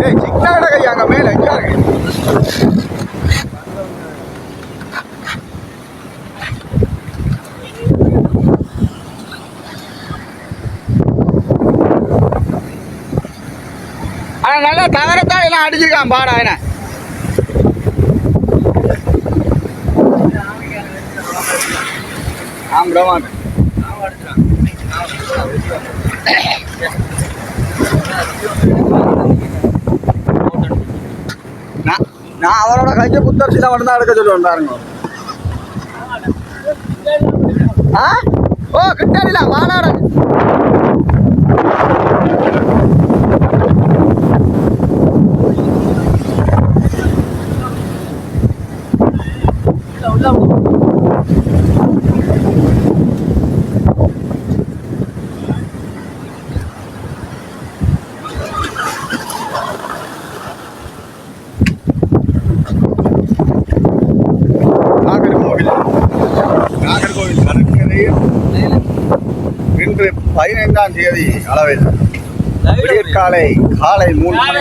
ஏய் சின்ன கடை அங்க மேல எங்க இருக்கு. நல்லா தகரத்தான் எல்லாம் அடிச்சிருக்கான் பாடா என்ன ஆம் பிரமான் நான் நான் அவரோட கையை புத்தரிசி தான் மட்டும் தான் எடுக்க சொல்லுவேன் பாருங்க. ஆ? ஓ கிட்டாரில வாடாட. நாகர்கோவில் கடற்கரையில் இன்று பதினைந்தாம் தேதி அளவில் விடியற்காலை காலை மூணு மணி